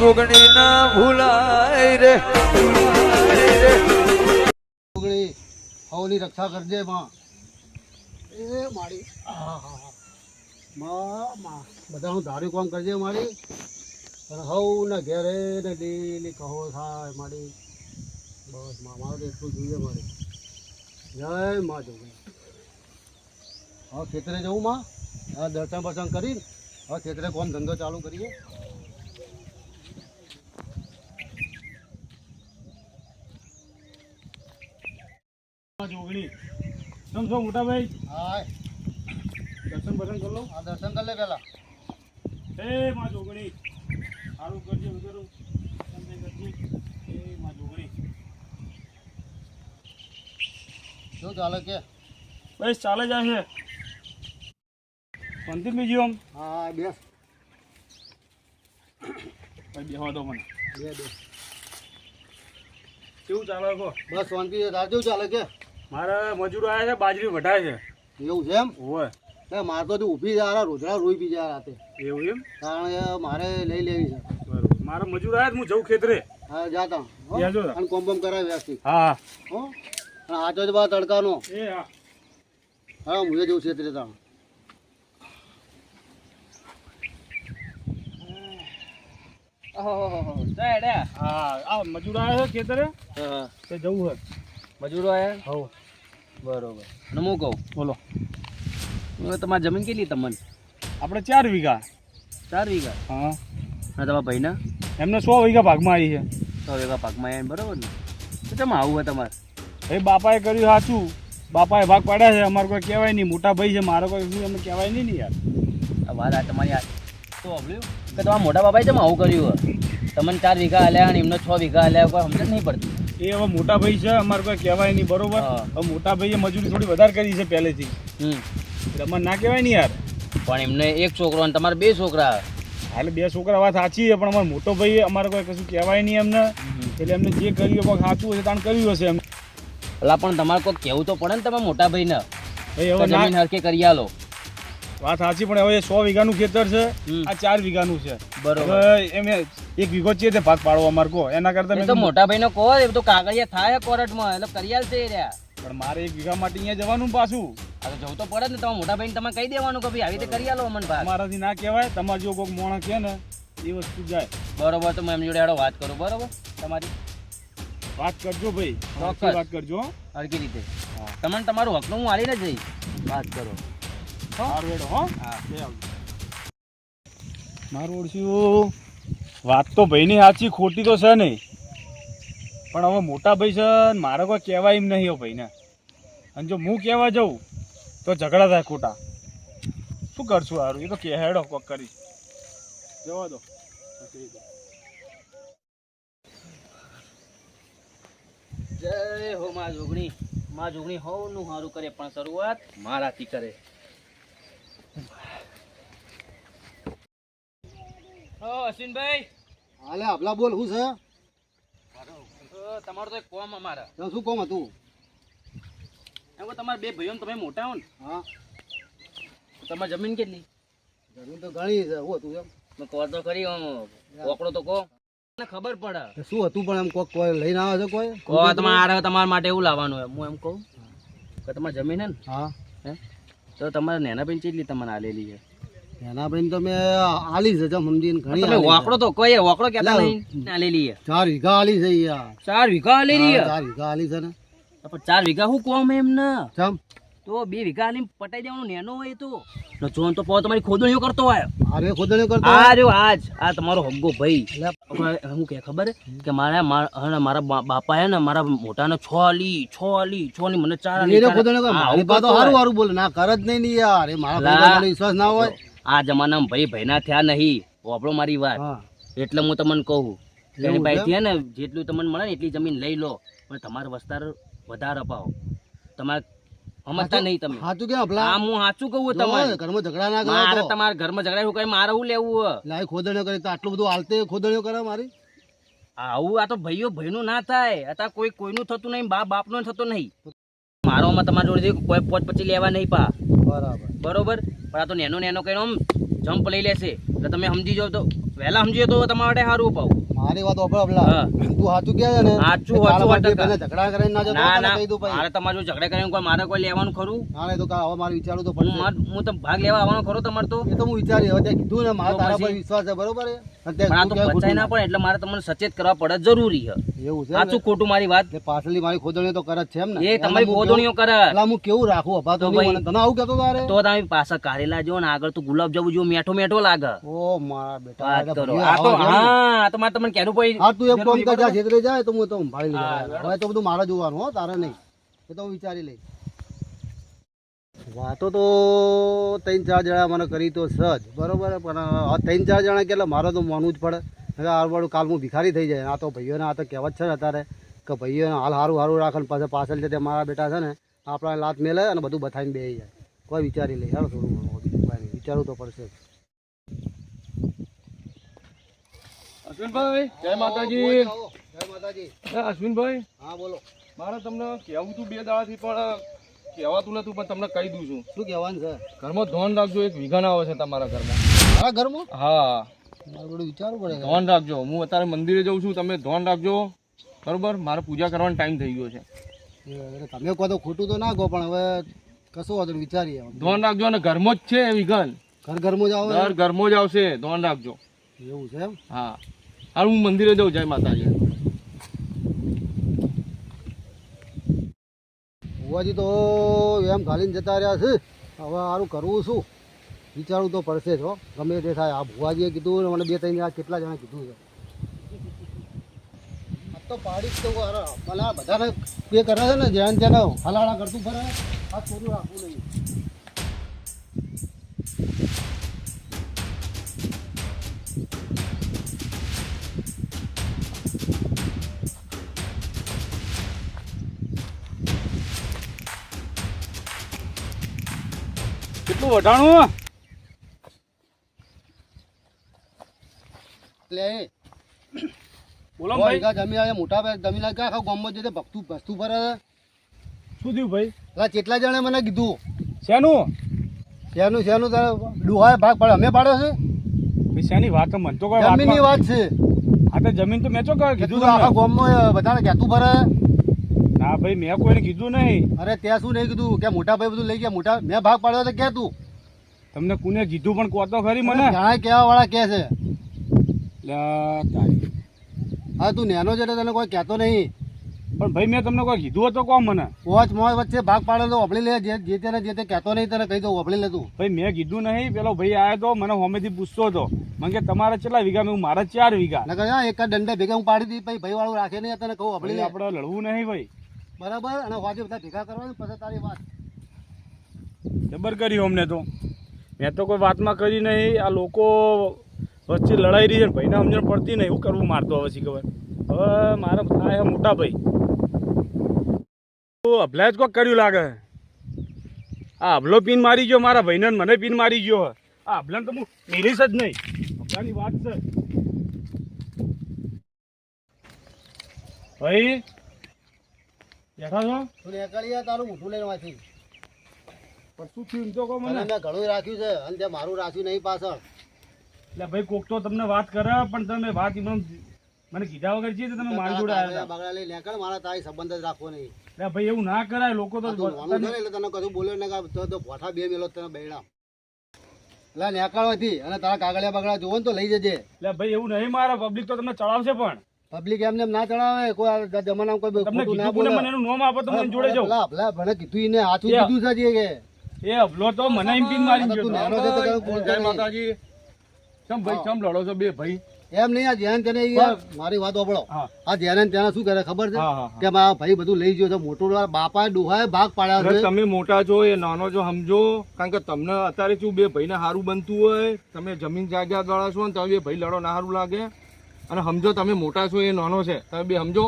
ભૂલું ના ભૂલાય રે. સુગણી હવની રક્ષા કરજે માં. એ મારી. માં માં. બધા હું ધાર્યું કામ કરજે મારી. હવ ને ઘેરે ને લીલી કહો થાય મારી. બસમાં, મારું એટલું જોઈએ મારી. જય માં જોગણી. હવે ખેતરે જવું માં? દર્શન બર્શન કરીને હવે ખેતરે કોમ ધંધો ચાલુ કરીએ. જોગણી. સમ છો મોટા ભાઈ હા દર્શન બર્શન કરી લો. આ દર્શન કરી લે પેલા હે માં જોગણી. સારું કરજે વગેરે. તમને કરજે હે માં જોગણી. શું ચાલે કે? બસ ચાલે જાય છે. શાંતિ બીજી આમ હા બેસ. બેહવા દો મને. બે બે. કેવું ચાલે કહો બસ શાંતિ કેવું ચાલે કે? મારા મજૂરો આવ્યા છે બાજરી વઢાય છે. એવું છે એમ? હોય એ મારે તો ઊભી જા રોજડા રોઈ બી જાય રાતે. એવું એમ? કારણ કે મારે લઈ લેવી છે. બરોબર. મારે મજૂર આવ્યા હું જઉં ખેતરે. હા જાતા હો? અને કોમ બોમ કરાવી વ્યવસ્થિત. હા હો. અને આચો જ બા તડકાનો. એ હા. હા હું જઉં ખેતરે તા હા આ મજૂર આવ્યા છે ખેતરે? તે જવું હોય મજૂરો આયા? હવ. બરોબર. અને હું કહું? બોલો. હવે તમારી જમીન કેટલી તમને? આપણે ચાર વીઘા. ચાર વીઘા? હા. અને તમારા ભાઈના? એમને સો વીઘા ભાગમાં આવી છે. સો વીઘા ભાગમાં આવ્યા બરોબર ને? તો કેમ આવું હોય તમારે? ભાઈ બાપાએ કર્યું સાચું. બાપાએ ભાગ પાડ્યા છે. અમારે કોઈ કહેવાય નહીં. મોટા ભાઈ છે. મારો કોઈ શું એમને કહેવાય નહીં ને યાર. આ વાત આ તમારી આ તો સાંભળ્યું? કે તમારા મોટા બાપાએ કેમ આવું કર્યું તમને ચાર વીઘા હાલ્યા અને એમને છ વીઘા હાલ્યા કોઈ સમજણ નહીં પડતી. એ હવે મોટા ભાઈ છે અમારે કોઈ કહેવાય નહીં બરોબર? હવે મોટા ભાઈએ મજૂરી થોડી વધારે કરી છે પહેલેથી. અમારે ના કહેવાય નહીં યાર. પણ એમને એક છોકરો અને તમારે બે છોકરા. હાલે બે છોકરા વાત સાચી છે પણ અમારો મોટો ભાઈ અમારે કોઈ કશું કહેવાય નહીં એમને. એટલે એમને જે કર્યું કોઈ સાચું હશે તાણ કર્યું હશે એમ એટલે પણ તમારે કોઈ કહેવું તો પડે ને તમે મોટા ભાઈને. ભાઈ હવે ના જમીન હરકે કરી આલો. વાત સાચી પણ હવે સો વીઘાનું ખેતર છે આ ચાર વીઘાનું છે. બરોબર. એમ એક વીઘો છે તે ભાગ પાડવો અમારે કો. એના કરતા મેં તો મોટા ભાઈને કો એ તો કાગળિયા થાય કોર્ટમાં એટલે કરી આલશે રહ્યા. પણ મારે એક વીઘા માટે અહીંયા જવાનું પાછું. આ તો જવું તો પડે ને તમારા મોટા ભાઈને તમે કહી દેવાનું કે ભાઈ આવી રીતે કરી આલો અમન ભાઈ મારાથી ના કહેવાય તમારે જો કોઈક મોણા કે ને એ વસ્તુ જાય. બરોબર તો હું એમની જોડે વાત કરું બરોબર? તમારી? વાત કરજો ભાઈ ચોક્કસ. વાત કરજો. હરકી રીતે. તમને તમારું હકનું હું આલીને જઈશ વાત કરો. હા હો. હા. મારું ઓળખ્યું વાત તો ભાઈની સાચી, ખોટી તો છે નહીં. પણ હવે મોટા ભાઈ છે ને, મારે કોઈ કહેવાય એમ નહીં હો ભાઈને. અને જો હું કહેવા જાઉં, તો ઝઘડા થાય ખોટા. શું કરશું સારું એ તો કહેડો હેડો કોક કરી. જવા દો. જય હો માં જોગણી. માં જોગણી હો નું સારું કરે પણ શરૂઆત મારાથી કરે. ઓ અશ્વિનભાઈ. હાલે આપલા બોલ છે? તમારું તો એક કોમ અમારા. શું કોમ હતું? એમ તમારા બે ભાઈઓ તમે મોટા હો ને. હા. તમારી જમીન કેટલી? જરૂર તો ઘણી છે શું હતું એમ? કહો તો ખરી ઓકડો તો કહો ખબર પડે. શું હતું પણ એમ કોક કોઈ લઈને આવે છે કોઈ? કહો તમારે તમારા માટે એવું લાવવાનું હોય. હું એમ કહું કે તમારી જમીન હે ને. હા. હે? તો તમારે નેના બેન કેટલી તમને આલેલી છે. તો મેં આલી છે સમજીને ઘણી તમે વાકડો તો કોઈ વાકડો કહેતા નહીં આલેલી છે ચાર વીઘા આલી છે યાર. ચાર વીઘા આલેલી છે ચાર વીઘા આલી છે ને. પણ ચાર વીઘા હું કોમ એમ ને? ચમ. તો બે વીઘા પટાઈ દેવાનું નેનો હોય તો. ને જોન તો તમારી ખોદણીઓ કરતો હોય. અરે ખોદણી કરતો આ રહ્યો આજ. આ તમારો હગ્ગો ભાઈ. હું કે ખબર? કે મારા મારા બાપા હે ને મારા મોટાને છ આલી છ આલી છ આલી મને ચાર આલી. એને ચાર- કરે. હા, મારી આવું પાસે કરતો સારું સારું બોલે. ના કર જ નહીં યાર. એ મારા વિશ્વાસ ના હોય. આ જમાનામાં ભાઈ ભાઈના થયા નહીં. વાપરો મારી વાત. એટલે હું તમને કહું. એની છે? પાસેથી ને જેટલું તમને મળે ને એટલી જમીન લઈ લો. પણ તમારો વસ્તાર વધારે અપાવો. તમારે સમજતા નહીં તમે. સાચું કે આપલા? આ હું સાચું કહું તમારે ઘરમાં ઝઘડા ના મારે તમારા ઘરમાં ઝઘડા શું કરી મારે હું લેવું? લાય ખોદણીઓ કરી તો આટલું બધું હાલતે ખોદણીઓ કરે મારી? આવું આ તો ભાઈઓ ભાઈનું ના થાય. અત્યારે કોઈ કોઈનું થતું નહીં બાપ બાપનું થતું નહીં. મારોમાં તમારી જોડે કોઈ પોત પછી લેવા નહીં પા. બરાબર. બરોબર? પણ આ તો નેનો નેનો કઈ આમ. જમ્પ લઈ લેશે. એટલે તમે સમજી જાવ તો વહેલા સમજી તો તમારા માટે સારું પાવું મારી વાત તું સાચું કહે છે ને સાચું, કે સાચું મારે ટકા. ઝઘડા કરીને ના જતો ના કહી દઉં ભાઈ. મારે તમારે ઝઘડા કરીને કોઈ મારે કોઈ લેવાનું ખરું? ના ના, એ તો કાં હવે મારે વિચારવું તો પડશે. હું તો ભાગ લેવા આવવાનો ખરો તમારે તો. એ તો હું વિચારી હવે તે કીધું ને મારા તારા પર વિશ્વાસ છે બરોબર છે? પણ આ તો કહે ના ના. પડે એટલે મારે તમને સચેત કરવા પડે જરૂરી છે. એવું છે સાચું ખોટું મારી વાત. પાછળની મારી ખોદણીઓ તો કરે જ છે એમ ને? એ તમારી ખોદણીઓ કરે એટલે હું કેવું રાખું અભા તો. તને આવું કેતો તારે? તો તમે પાછા કારેલા જો ને આગળ તો ગુલાબ જવું જેવો મેઠો મેઠો લાગે. ઓ મારા બેટા વાત કરો. આ તો. હા તો મારે તમને કહેવું પડી. હા તું એક કામ જરૂરી કર જા પડે. છેતરે જાય તો હું તો સંભાળી લઈશ હવે તો બધું મારા જોવાનું હો તારે નહીં. એ તો હું વિચારી લઈ વાતો તો ત્રણ ચાર જણા મને કરી તો સજ બરોબર પણ આ ત્રણ ચાર જણા એટલે મારે તો માનવું જ પડે. આરવાળું કાલ હું ભિખારી થઈ જાય. આ તો ભાઈઓને આ તો કહેવત છે ને અત્યારે કે ભાઈઓને હાલ સારું સારું રાખે પાસે પાછળ પાછળ છે તે મારા બેટા છે ને આપણા લાત મેલે અને બધું બતાવીને બે જાય. કોઈ વિચારી લે હાલ થોડું નહીં વિચારવું તો પડશે. અશ્વિનભાઈ જય માતાજી. જય માતાજી. અશ્વિનભાઈ હા બોલો. મારે તમને કહેવું હતું બે દાડાથી પણ કહેવાતું નતું પણ તમને કહી દઉં છું. શું કહેવાનું છે? ઘરમાં ધોન રાખજો એક વિઘન આવે છે તમારા ઘરમાં. મારા ઘરમાં? હા. ધોન રાખજો. હું અત્યારે મંદિરે જઉં છું તમે ધોન રાખજો. બરોબર? મારે પૂજા કરવાનો ટાઈમ થઈ ગયો છે. તમે કહો તો ખોટું તો ના કહો પણ હવે કશું વાંધો નહીં વિચારીએ ધોન રાખજો અને ઘરમાં જ છે વિઘન ઘર ઘરમાં જ આવો? ઘર ઘરમાં જ આવશે ધોન રાખજો. એવું છે એમ? હા. હાલ હું મંદિરે જઉં જય માતાજી. ભુવાજી તો એમ ઘાલીને જતા રહ્યા છે. હવે સારું કરવું શું? વિચારવું તો પડશે જો ગમે તે થાય. આ ભુવાજીએ કીધું મને બે ત્રણ કેટલા જણા કીધું છે. તો પાડી તો મને આ બધાને બે કરે છે ને જ્યાં ત્યાં હલાડા કરતું ફરે આ ચોરું રાખવું નહીં. કેટલું વઢાણું એ બોલો ભાઈ. કા જમીન આ મોટા ભાઈ જમીન આવે આખા ગામમાં જઈને ભક્તું ભસતું પર. શું થયું ભાઈ? એટલે કેટલા જણે મને કીધું? શેનું? શેનું શેનું? તારે ડુહાએ ભાગ પાડે અમે પાડ્યો છે? ભાઈ શેની વાત? મન તો કોઈ જમીનની વાત છે. આ તો જમીન તો મેં કે કીધું તું આખા ગોમ ગામમાં બધાને કહેતું ફરે ના ભાઈ મેં કોઈને કીધું નહીં. અરે ત્યાં શું નહીં કીધું? કે મોટા ભાઈ બધું લઈ ગયા? મોટા મેં ભાગ પાડ્યો તો કે તું? તમને કોને કીધું પણ કહો તો ખરી મને. જાણે કેવા વાળા કે છે. લે તારી. હા તું નેનો છે તને કોઈ કહેતો નહીં. પણ ભાઈ મેં તમને કોઈ કીધું હતું કોમ મને? પોચ મોજ વચ્ચે ભાગ પાડેલો ઓપડી લે જે જે તેને જે તે કહેતો નહીં તને કહી દઉં ઓપડી લે તું. ભાઈ મેં કીધું નહીં પેલો ભાઈ આવ્યો તો મને હોમેથી પૂછતો હતો. મને કે તમારે કેટલા વીઘા? મેં મારા ચાર વીઘા. નકર એક દંડે ભેગા હું પાડી દી પછી ભાઈ વાળું રાખે નહીં તને કહું ઓપડી લે. આપણે લડવું નહીં ભાઈ. બરાબર? અને વાજે બધા ભેગા કરવાનું પછી તારી વાત. જબર કરી અમને તો. મેં તો કોઈ વાતમાં કરી નહીં. આ લોકો વચ્ચે લડાઈ રહી છે ભાઈને સમજણ પડતી નહીં. શું કરવું મારતો હવે શી ખબર? હવે મારે થાય મોટા ભાઈ. તો અભલાય જ કોક કર્યું લાગે આ અભલો પીન મારી ગયો મારા ભાઈને મને પીન મારી ગયો આ અભલાને તો હું મેલીશ જ નહીં. અભલાની વાત છે. ભાઈ બેઠા છો? તું નીકળી તારું મોઢું લઈને વાંચી પણ શું થયું તો કહો મને? મેં ઘણું રાખ્યું છે અને તે મારું રાખ્યું નહીં પાછળ. એટલે ભાઈ કોક તો તમને વાત કરે પણ તમે વાત એમાં મને કીધા વગર છે તમે મારી જોડે આવ્યા બગડા લઈ નીકળ મારા તારી સંબંધ જ રાખવો નહીં. એટલે ભાઈ એવું ના કરાય લોકો તો એટલે તને કશું બોલ્યો ને કે તો તો પોઠા બે મેલો તને બેડા એટલે નીકળવાથી અને તારા કાગળિયા બગડા જોવો ને તો લઈ જજે. એટલે ભાઈ એવું નહીં મારા પબ્લિક તો તમને ચડાવશે પણ. પબ્લિક એમને એમ ના ચડાવે કોઈ જમાના જમાનામાં કોઈ તમને ખોટું ના બોલે. મને એનું નામ આપો તો મને જોડે જાવ ભલા ભલા મને કીધું એને હાથું. કીધું છે કે. એ અભલો તો મને એમ પીન મારી ગયો. જય માતાજી. ચમ ભાઈ ચમ લડો છો બે ભાઈ? એમ નહીં આ ધ્યાન તેને મારી વાત સાંભળો. આ ધ્યાન ને ત્યાં શું કરે ખબર છે. કે મારા ભાઈ બધું લઈ ગયો મોટો બાપા ડોહાએ ભાગ પાડ્યા છે. તમે મોટા છો એ નાનો છો સમજો. કારણ કે તમને અત્યારે શું બે ભાઈને સારું બનતું હોય તમે જમીન જાગ્યા વાળા છો ને તમે બે ભાઈ લડો ના સારું લાગે. અને સમજો તમે મોટા છો એ નાનો છે. તમે બે સમજો.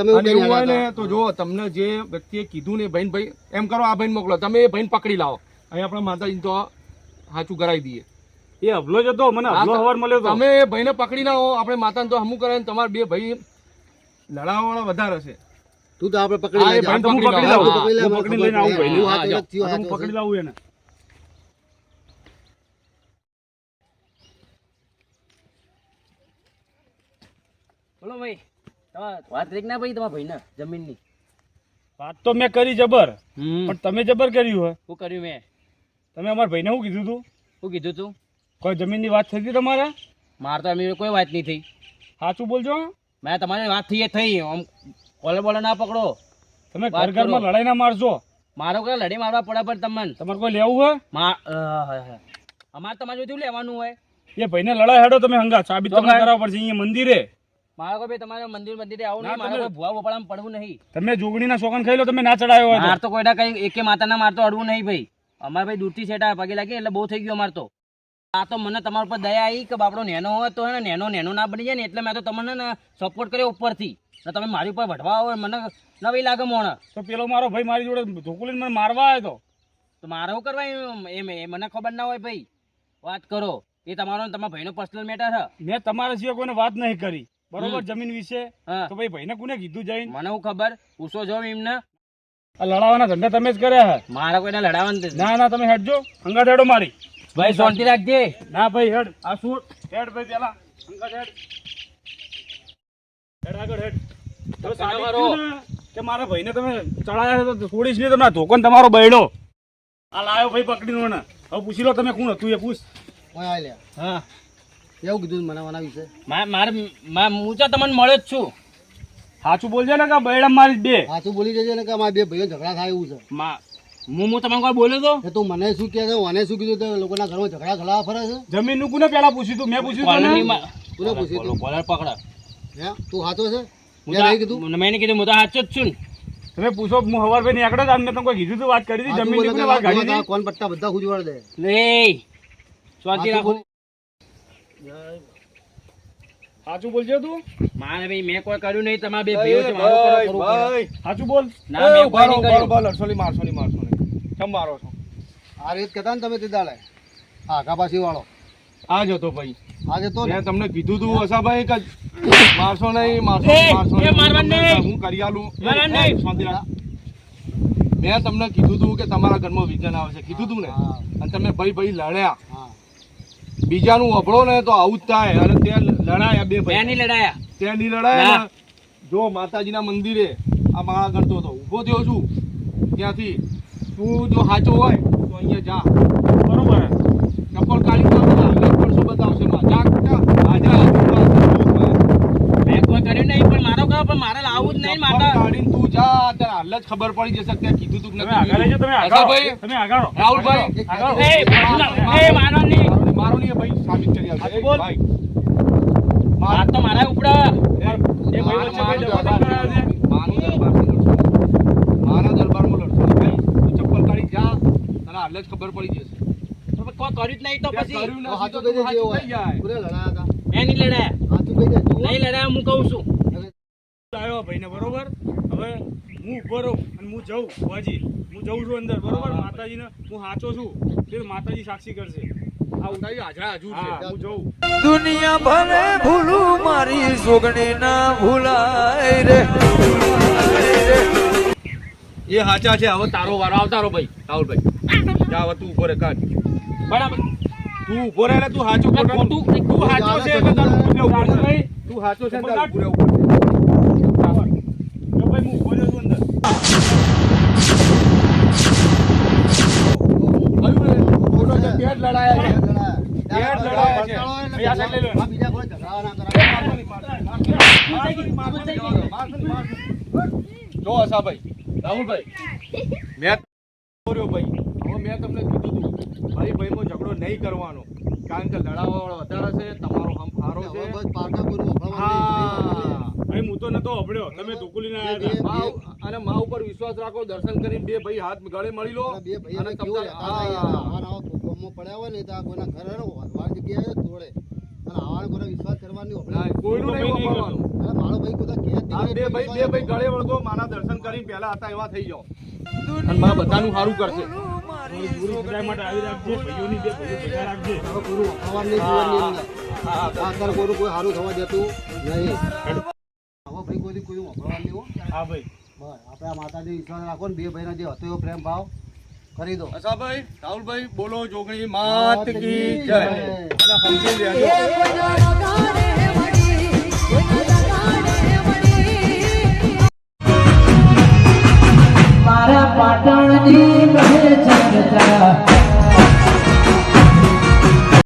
તમે હોય ને તો જો તમને જે વ્યક્તિએ કીધું ને ભાઈ ભાઈ એમ કરો આ ભાઈને મોકલો. તમે એ ભાઈને પકડી લાવો. અહીં આપણા માતાજી તો સાચું કરાવી દઈએ. એ હબલો જ મને હબલો હવાર મળ્યો હતો તમે ભાઈને પકડી ના હો આપણે માતાને તો હમું કરે તમારા બે ભાઈ લડાવવાળા વધારે છે. તું તો આપણે પકડી લઈ જા. હું પકડી લાવું. હું. પકડી લઈને આવું ભાઈ. હું પકડી લાવું એને. બોલો ભાઈ તમાર વાત રેક ના ભાઈ તમારા ભાઈ ને જમીનની વાત તો મેં કરી જબર પણ તમે જબર કર્યું હોય. શું કર્યું મેં. તમે અમારા ભાઈ ને શું કીધું તું? શું કીધું તું? કોઈ જમીનની વાત થઈ હતી તમારે? મારે તો એમની કોઈ વાત નહીં થઈ. સાચું બોલજો. મેં તમારી વાત થઈ એ થઈ. આમ કોલર બોલર ના પકડો. તમે ઘર ઘરમાં લડાઈ ના મારશો. મારો કોઈ લડી મારવા પડે પણ તમને. તમારે કોઈ લેવું હોય? અમારે તમારે જોઈતું લેવાનું હોય. એ ભાઈને લડાઈ હેડો તમે હંગા સાબિત તમને કરાવવા પડશે. અહીંયા મંદિરે. મારે કોઈ ભાઈ તમારે મંદિર મંદિરે આવું નહીં. મારે કોઈ ભૂવા બોપાળામાં પડવું નહીં. તમે જોગણીના શોખન ખાઈ લો તમે ના ચડાયો હોય. માર તો કોઈના કઈ એકે માતાના માર તો અડવું નહીં ભાઈ. અમારે ભાઈ દૂરથી છેટા પગે લાગે એટલે બહુ થઈ ગયો અમાર તો. આ તો મને તમારા ઉપર દયા આવી કે બાપડો નેનો હોય તો ને નેનો નેનો ના બની જાય ને એટલે મેં તો તમને સપોર્ટ કર્યો ઉપરથી. તમે મારી ઉપર વઢવા હોય મને નવી લાગે મોણ. તો પેલો મારો ભાઈ મારી જોડે ધોકુલીને મને મારવા આવ્યો તો. તો મારે શું કરવા એમ? એ મને ખબર ના હોય ભાઈ. વાત કરો. એ તમારો તમારા ભાઈનો પર્સનલ મેટર છે. મેં તમારા સિવાય કોઈને વાત નહીં કરી. બરોબર? જમીન વિશે. હા. તો ભાઈ ભાઈને કોને કીધું જઈને? મને શું ખબર? ઉસો જો એમને આ લડાવાના ધંધા તમે જ કર્યા હે. મારા કોઈને લડાવવાનું. ના ના તમે હેડજો. અંગાઠેડો મારી. ભાઈ શાંતિ રાખજે. ના ભાઈ હેડ. આ શું? હેડ ભાઈ પેલા. હંગાત હેડ. હેડ આગળ હેડ. તો. કે મારા ભાઈને તમે ચડાયા તો છોડીશ નહીં તમને ધોકન તમારો બૈડો. આ લાયો ભાઈ પકડીને મને. હવે પૂછી લો તમે કોણ હતું એ પૂછ. ઓય આ લે હા. એવું કીધું મને મને વિશે. મારે મારે હું તો તમને મળ્યો જ છું. સાચું બોલજો ને કે બૈડા મારી બે. સાચું બોલી જજો ને કે મારા બે ભાઈઓ ઝઘડા થાય એવું છે. મા- હું હું તમને કોઈ બોલ્યો તો? તું મને શું કહે છે? મને શું કીધું? તો લોકોના ઘરમાં ઝઘડા ખલા ફરે છે? જમીનનું કોને પેલા પૂછ્યું તું? મેં પૂછ્યું તું કોલરની કોને પૂછ્યું તું? કોલર પકડો. હે? તું હાથો છે? મેં નહીં કીધું. મેં કીધું હું તો સાચો જ છું તમે પૂછો હું હવાર ભાઈ નીકળ્યો તો મેં તમને કોઈ કીધું તું વાત કરી હતી? જમીનની વાત હતી? કોણ પટ્ટા બધા ખુજવાડ દે. લે શાંતિ રાખો. સાચું બોલજો તું. મારે ભાઈ મેં કોઈ કર્યું નહીં તમારા બે ભાઈઓ છે મારું કરો. સાચું બોલ. ના મેં કોઈ ઊભા નહીં કર્યું. બોલ બોલ સોલી માર સોલી નહીં, મારો છો. આ રીત કહેતા ને તમે તે દાડે હા કાપાસી વાળો આ જ હતો ભાઈ. આજે તો મેં તમને કીધું તું હસાભાઈ કે મારશો નહીં મારશો મારશો એ મારવાનું નહીં. હું કરી આલું. મારવાનું નહીં. શાંતિ મેં તમને કીધું તું કે તમારા ઘરમાં વિઘ્ન આવે છે. કીધું તું ને? અને તમે ભાઈ ભાઈ લડ્યા. હા. બીજાનું અભળો ને તો આવું જ થાય. અને તે લડાયા બે ભાઈ. નહીં લડાયા. તે નહીં લડાયા જો માતાજીના મંદિરે આ માળા કરતો હતો. ઊભો થયો છું. ત્યાંથી તું જો સાચો હોય તો અહીંયા જા બરોબર ચપ્પલ કાઢી તો બધા અલગ બતાવશે. જા. હાજરા. મેં કોઈ કર્યું નહીં પણ મારો કરો પણ મારે લાવવું જ નહીં માતા કાઢીને તું જા ત્યારે હાલ જ ખબર પડી જશે કે કીધું તું નથી આગળ. તમે આગળ તમે આગળ રહો. રાહુલભાઈ, એ મારો નહીં મારો નહીં, મારો ભાઈ સાબિત કરી આવશે. ભાઈ. વાત તો મારા ઉપડા એ ભાઈ વચ્ચે ભાઈ દરબાર કરાવે છે. માનો દરબારમાં લડશો. મારા દરબારમાં લડશો નહીં ભાઈ. તું ચપ્પલ કાઢી જા તને એટલે જ ખબર પડી જશે. તમે કોઈ કર્યું જ નહીં તો પછી કર્યું નથી કહી તું દેજે પૂરે લડાયા હતા. મેં નહીં લડાયા. સાચું કહી દે તું નહીં લડાયા હું કહું છું. આવ્યો ભાઈને બરોબર? હવે હું ઊભો રહું અને હું જઉં બાજી હું જઉં છું અંદર બરોબર? માતાજીને હું સાચો છું. તે માતાજી સાક્ષી કરશે. હજુ હું. દુનિયા ભલે ભૂલું મારી સોગણી ના ભૂલાય રે. એ સાચા છે. હવે તારો વારો આવતારો ભાઈ રાહુલભાઈ. જા હવે તું ઊભો રે કાઢ. બરાબર. તું ઊભો એટલે તું સાચું તું- ખોટું તું- હાચો છે એટલે તારું ઉભું પડશે. તું હાચો છે તારું કાઢ. ઉભું રહેવું ભાઈ હું ઊભો રહ્યો છું અંદર. છે, લડાયા છે. છે. ભાઈ બીજા કોઈ ઝઘડા ના કરાય. જો હસાભાઈ રાહુલભાઈ. મેં કર્યો ભાઈ. મેં તમને કીધું હતું ભાઈ ભાઈમાં ઝઘડો નહીં કરવાનો. કારણ કે લડાવવાવાળો વધારે છે તમારો હમ સારો છે. હા. ભાઈ હું તો નતો અભળ્યો તમે ધોકુલીને આવ્યા અને મા ઉપર વિશ્વાસ રાખો દર્શન કરીને બે ભાઈ હાથ ગળે મળી લો. બે અને પડ્યા હોય ને તો આ કોઈના ઘરે વાળવાની જગ્યાએ તોડે અને આવાને કોઈને વિશ્વાસ કરવાની. કોઈનું નહીં વાપરવાનું. મારો ભાઈ કોઈ તો ઘેર આ બે ભાઈ બે ભાઈ ગળે વળગો માના દર્શન કરીને પહેલા હતા એવા થઈ જાઓ અને મા બધાનું સારું કરશે. પૂરી સગાઈ માટે આવી રાખજે ભાઈઓની બે ભાઈઓ ભેગા રાખજે. હવે કોઈનું વફાવા નહીં જીવનની અંદર. આ અત્યારે કોઈનું કોઈ સારું થવા દેતું નહીં. કોઈ કોઈનું વફાવા હા. ભાઈ. બસ માતાજી વિશ્વાસ રાખો ને બે ભાઈનો જે હતો એવો પ્રેમ ભાવ કરી દો. અસાભાઈ રાહુલભાઈ બોલો જોગણી માત કી જય. જય. અને સમજી લેજો પાટણની કહે જગતા.